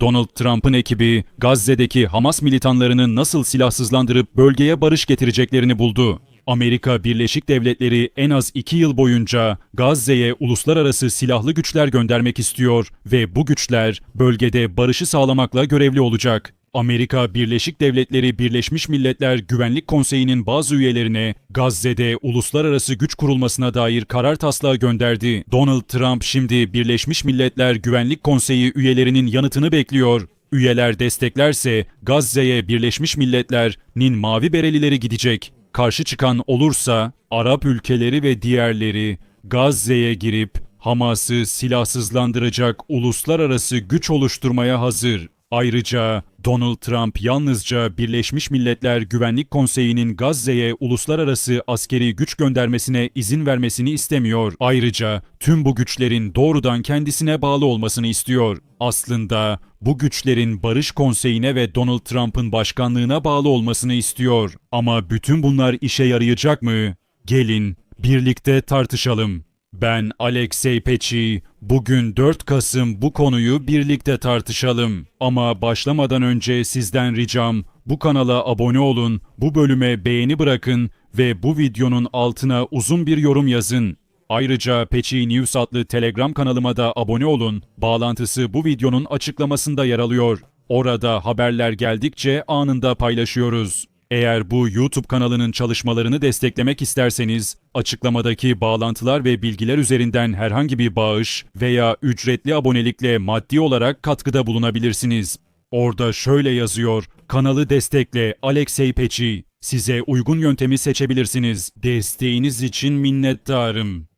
Donald Trump'ın ekibi Gazze'deki Hamas militanlarını nasıl silahsızlandırıp bölgeye barış getireceklerini buldu. Amerika Birleşik Devletleri en az iki yıl boyunca Gazze'ye uluslararası silahlı güçler göndermek istiyor ve bu güçler bölgede barışı sağlamakla görevli olacak. Amerika Birleşik Devletleri Birleşmiş Milletler Güvenlik Konseyi'nin bazı üyelerine Gazze'de uluslararası güç kurulmasına dair karar taslağı gönderdi. Donald Trump şimdi Birleşmiş Milletler Güvenlik Konseyi üyelerinin yanıtını bekliyor. Üyeler desteklerse Gazze'ye Birleşmiş Milletler'nin mavi berelileri gidecek. Karşı çıkan olursa Arap ülkeleri ve diğerleri Gazze'ye girip Hamas'ı silahsızlandıracak uluslararası güç oluşturmaya hazır. Ayrıca Donald Trump yalnızca Birleşmiş Milletler Güvenlik Konseyi'nin Gazze'ye uluslararası askeri güç göndermesine izin vermesini istemiyor. Ayrıca tüm bu güçlerin doğrudan kendisine bağlı olmasını istiyor. Aslında bu güçlerin Barış Konseyi'ne ve Donald Trump'ın başkanlığına bağlı olmasını istiyor. Ama bütün bunlar işe yarayacak mı? Gelin birlikte tartışalım. Ben Alexey Peçi. Bugün 4 Kasım bu konuyu birlikte tartışalım. Ama başlamadan önce sizden ricam bu kanala abone olun, bu bölüme beğeni bırakın ve bu videonun altına uzun bir yorum yazın. Ayrıca Peçi News adlı Telegram kanalıma da abone olun. Bağlantısı bu videonun açıklamasında yer alıyor. Orada haberler geldikçe anında paylaşıyoruz. Eğer bu YouTube kanalının çalışmalarını desteklemek isterseniz, açıklamadaki bağlantılar ve bilgiler üzerinden herhangi bir bağış veya ücretli abonelikle maddi olarak katkıda bulunabilirsiniz. Orada şöyle yazıyor, kanalı destekle Alexey Peçi. Size uygun yöntemi seçebilirsiniz. Desteğiniz için minnettarım.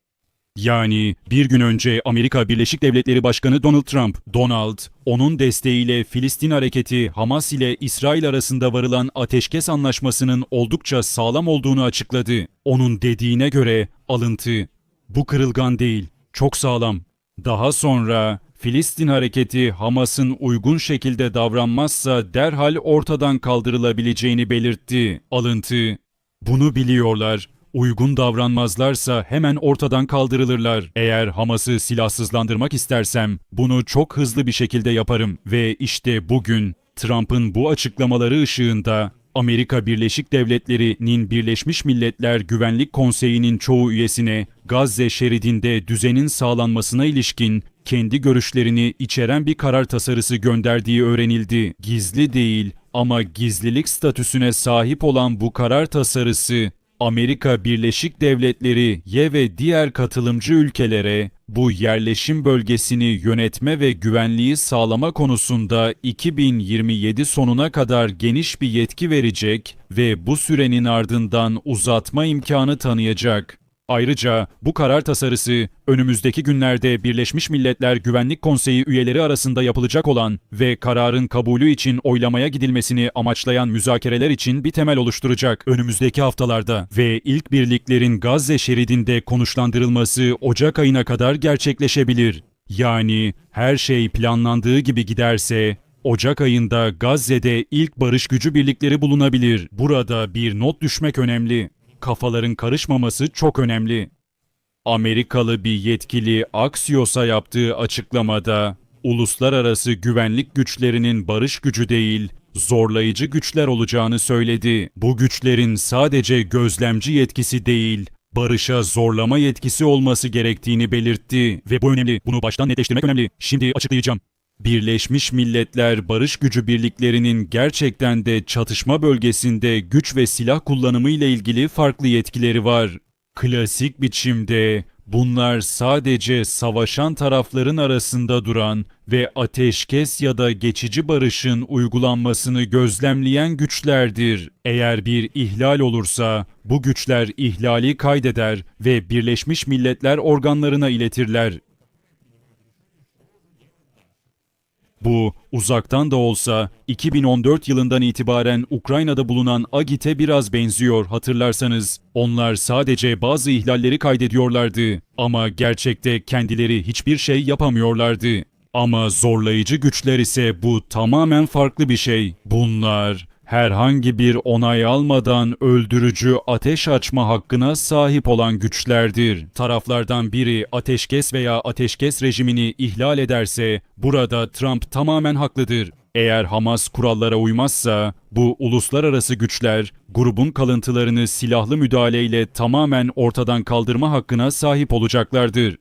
Yani bir gün önce Amerika Birleşik Devletleri Başkanı Donald Trump, Donald, onun desteğiyle Filistin hareketi Hamas ile İsrail arasında varılan ateşkes anlaşmasının oldukça sağlam olduğunu açıkladı. Onun dediğine göre alıntı, bu kırılgan değil, çok sağlam. Daha sonra Filistin hareketi Hamas'ın uygun şekilde davranmazsa derhal ortadan kaldırılabileceğini belirtti. Alıntı, bunu biliyorlar. Uygun davranmazlarsa hemen ortadan kaldırılırlar. Eğer Hamas'ı silahsızlandırmak istersem bunu çok hızlı bir şekilde yaparım ve işte bugün Trump'ın bu açıklamaları ışığında Amerika Birleşik Devletleri'nin Birleşmiş Milletler Güvenlik Konseyi'nin çoğu üyesine Gazze şeridinde düzenin sağlanmasına ilişkin kendi görüşlerini içeren bir karar tasarısı gönderdiği öğrenildi. Gizli değil ama gizlilik statüsüne sahip olan bu karar tasarısı Amerika Birleşik Devletleri ye ve diğer katılımcı ülkelere bu yerleşim bölgesini yönetme ve güvenliği sağlama konusunda 2027 sonuna kadar geniş bir yetki verecek ve bu sürenin ardından uzatma imkanı tanıyacak. Ayrıca bu karar tasarısı önümüzdeki günlerde Birleşmiş Milletler Güvenlik Konseyi üyeleri arasında yapılacak olan ve kararın kabulü için oylamaya gidilmesini amaçlayan müzakereler için bir temel oluşturacak önümüzdeki haftalarda ve ilk birliklerin Gazze şeridinde konuşlandırılması Ocak ayına kadar gerçekleşebilir. Yani her şey planlandığı gibi giderse Ocak ayında Gazze'de ilk barış gücü birlikleri bulunabilir. Burada bir not düşmek önemli kafaların karışmaması çok önemli. Amerikalı bir yetkili Axios'a yaptığı açıklamada uluslararası güvenlik güçlerinin barış gücü değil, zorlayıcı güçler olacağını söyledi. Bu güçlerin sadece gözlemci yetkisi değil, barışa zorlama yetkisi olması gerektiğini belirtti ve bu önemli. Bunu baştan netleştirmek önemli. Şimdi açıklayacağım. Birleşmiş Milletler Barış Gücü Birliklerinin gerçekten de çatışma bölgesinde güç ve silah kullanımı ile ilgili farklı yetkileri var. Klasik biçimde bunlar sadece savaşan tarafların arasında duran ve ateşkes ya da geçici barışın uygulanmasını gözlemleyen güçlerdir. Eğer bir ihlal olursa bu güçler ihlali kaydeder ve Birleşmiş Milletler organlarına iletirler. Bu, uzaktan da olsa 2014 yılından itibaren Ukrayna'da bulunan AGİT'e biraz benziyor hatırlarsanız. Onlar sadece bazı ihlalleri kaydediyorlardı ama gerçekte kendileri hiçbir şey yapamıyorlardı. Ama zorlayıcı güçler ise bu tamamen farklı bir şey. Bunlar herhangi bir onay almadan öldürücü ateş açma hakkına sahip olan güçlerdir. Taraflardan biri ateşkes veya ateşkes rejimini ihlal ederse burada Trump tamamen haklıdır. Eğer Hamas kurallara uymazsa bu uluslararası güçler grubun kalıntılarını silahlı müdahaleyle tamamen ortadan kaldırma hakkına sahip olacaklardır.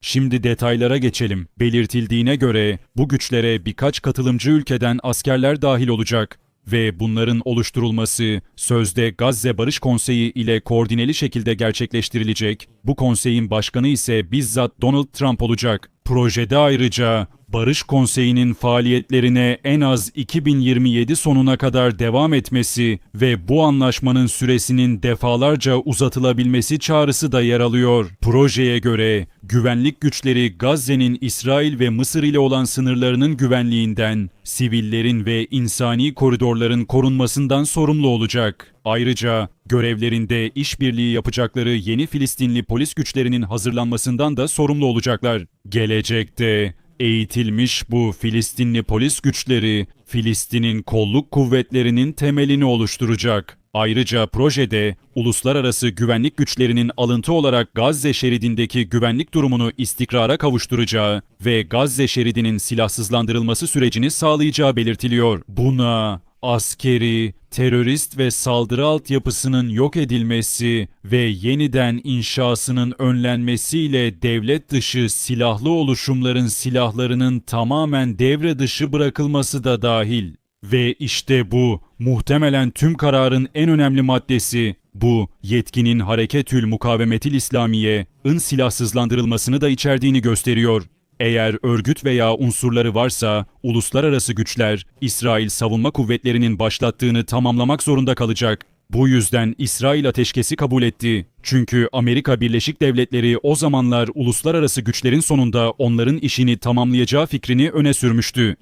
Şimdi detaylara geçelim. Belirtildiğine göre bu güçlere birkaç katılımcı ülkeden askerler dahil olacak ve bunların oluşturulması sözde Gazze Barış Konseyi ile koordineli şekilde gerçekleştirilecek. Bu konseyin başkanı ise bizzat Donald Trump olacak. Projede ayrıca Barış Konseyi'nin faaliyetlerine en az 2027 sonuna kadar devam etmesi ve bu anlaşmanın süresinin defalarca uzatılabilmesi çağrısı da yer alıyor. Projeye göre güvenlik güçleri Gazze'nin İsrail ve Mısır ile olan sınırlarının güvenliğinden, sivillerin ve insani koridorların korunmasından sorumlu olacak. Ayrıca görevlerinde işbirliği yapacakları yeni Filistinli polis güçlerinin hazırlanmasından da sorumlu olacaklar. Gelecekte Eğitilmiş bu Filistinli polis güçleri Filistin'in kolluk kuvvetlerinin temelini oluşturacak. Ayrıca projede uluslararası güvenlik güçlerinin alıntı olarak Gazze şeridindeki güvenlik durumunu istikrara kavuşturacağı ve Gazze şeridinin silahsızlandırılması sürecini sağlayacağı belirtiliyor. Buna askeri, terörist ve saldırı altyapısının yok edilmesi ve yeniden inşasının önlenmesiyle devlet dışı silahlı oluşumların silahlarının tamamen devre dışı bırakılması da dahil. Ve işte bu muhtemelen tüm kararın en önemli maddesi bu yetkinin Hareketül Mukavemetil İslamiye'ın silahsızlandırılmasını da içerdiğini gösteriyor. Eğer örgüt veya unsurları varsa uluslararası güçler İsrail savunma kuvvetlerinin başlattığını tamamlamak zorunda kalacak. Bu yüzden İsrail ateşkesi kabul etti. Çünkü Amerika Birleşik Devletleri o zamanlar uluslararası güçlerin sonunda onların işini tamamlayacağı fikrini öne sürmüştü.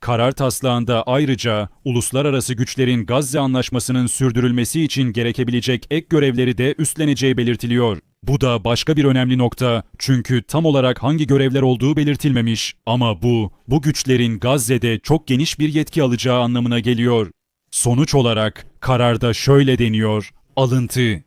Karar taslağında ayrıca uluslararası güçlerin Gazze Anlaşması'nın sürdürülmesi için gerekebilecek ek görevleri de üstleneceği belirtiliyor. Bu da başka bir önemli nokta çünkü tam olarak hangi görevler olduğu belirtilmemiş. Ama bu, bu güçlerin Gazze'de çok geniş bir yetki alacağı anlamına geliyor. Sonuç olarak kararda şöyle deniyor, alıntı.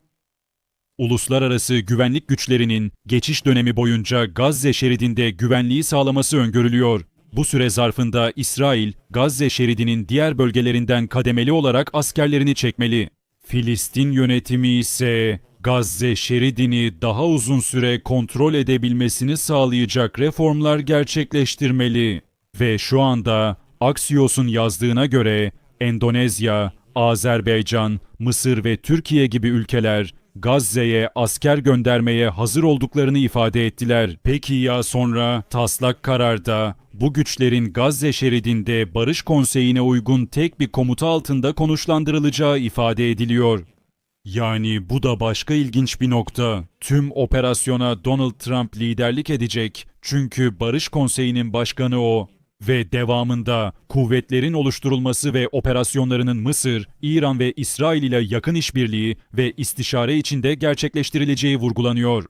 Uluslararası güvenlik güçlerinin geçiş dönemi boyunca Gazze şeridinde güvenliği sağlaması öngörülüyor. Bu süre zarfında İsrail, Gazze şeridinin diğer bölgelerinden kademeli olarak askerlerini çekmeli. Filistin yönetimi ise Gazze şeridini daha uzun süre kontrol edebilmesini sağlayacak reformlar gerçekleştirmeli. Ve şu anda Axios'un yazdığına göre Endonezya, Azerbaycan, Mısır ve Türkiye gibi ülkeler Gazze'ye asker göndermeye hazır olduklarını ifade ettiler. Peki ya sonra taslak kararda bu güçlerin Gazze şeridinde Barış Konseyi'ne uygun tek bir komuta altında konuşlandırılacağı ifade ediliyor. Yani bu da başka ilginç bir nokta. Tüm operasyona Donald Trump liderlik edecek. Çünkü Barış Konseyi'nin başkanı o. Ve devamında kuvvetlerin oluşturulması ve operasyonlarının Mısır, İran ve İsrail ile yakın işbirliği ve istişare içinde gerçekleştirileceği vurgulanıyor.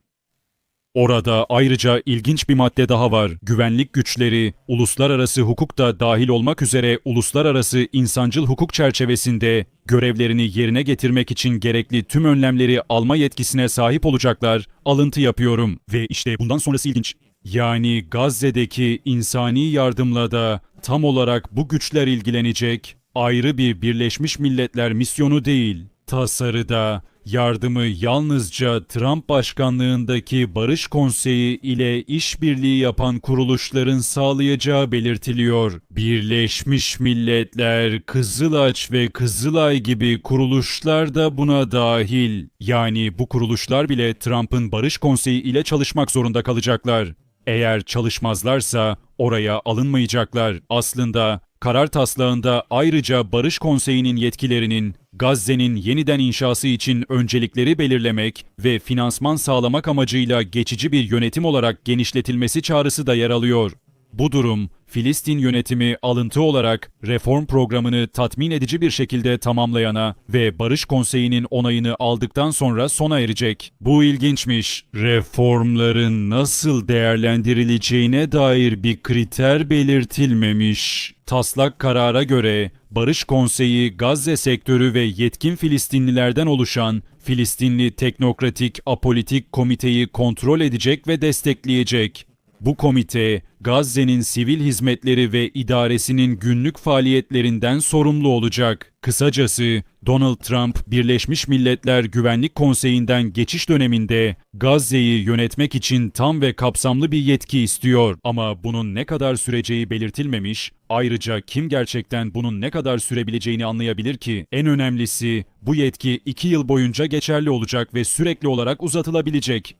Orada ayrıca ilginç bir madde daha var. Güvenlik güçleri, uluslararası hukuk da dahil olmak üzere uluslararası insancıl hukuk çerçevesinde görevlerini yerine getirmek için gerekli tüm önlemleri alma yetkisine sahip olacaklar. Alıntı yapıyorum ve işte bundan sonrası ilginç. Yani Gazze'deki insani yardımla da tam olarak bu güçler ilgilenecek ayrı bir Birleşmiş Milletler misyonu değil. Tasarıda yardımı yalnızca Trump başkanlığındaki Barış Konseyi ile işbirliği yapan kuruluşların sağlayacağı belirtiliyor. Birleşmiş Milletler, Kızılaç ve Kızılay gibi kuruluşlar da buna dahil. Yani bu kuruluşlar bile Trump'ın Barış Konseyi ile çalışmak zorunda kalacaklar. Eğer çalışmazlarsa oraya alınmayacaklar. Aslında karar taslağında ayrıca Barış Konseyi'nin yetkilerinin Gazze'nin yeniden inşası için öncelikleri belirlemek ve finansman sağlamak amacıyla geçici bir yönetim olarak genişletilmesi çağrısı da yer alıyor. Bu durum Filistin yönetimi alıntı olarak reform programını tatmin edici bir şekilde tamamlayana ve Barış Konseyi'nin onayını aldıktan sonra sona erecek. Bu ilginçmiş. Reformların nasıl değerlendirileceğine dair bir kriter belirtilmemiş. Taslak karara göre Barış Konseyi Gazze sektörü ve yetkin Filistinlilerden oluşan Filistinli Teknokratik Apolitik Komiteyi kontrol edecek ve destekleyecek. Bu komite, Gazze'nin sivil hizmetleri ve idaresinin günlük faaliyetlerinden sorumlu olacak. Kısacası Donald Trump, Birleşmiş Milletler Güvenlik Konseyi'nden geçiş döneminde Gazze'yi yönetmek için tam ve kapsamlı bir yetki istiyor. Ama bunun ne kadar süreceği belirtilmemiş, ayrıca kim gerçekten bunun ne kadar sürebileceğini anlayabilir ki? En önemlisi bu yetki 2 yıl boyunca geçerli olacak ve sürekli olarak uzatılabilecek.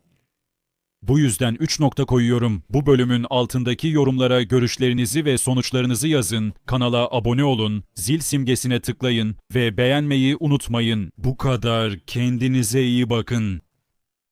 Bu yüzden 3 nokta koyuyorum. Bu bölümün altındaki yorumlara görüşlerinizi ve sonuçlarınızı yazın, kanala abone olun, zil simgesine tıklayın ve beğenmeyi unutmayın. Bu kadar. Kendinize iyi bakın.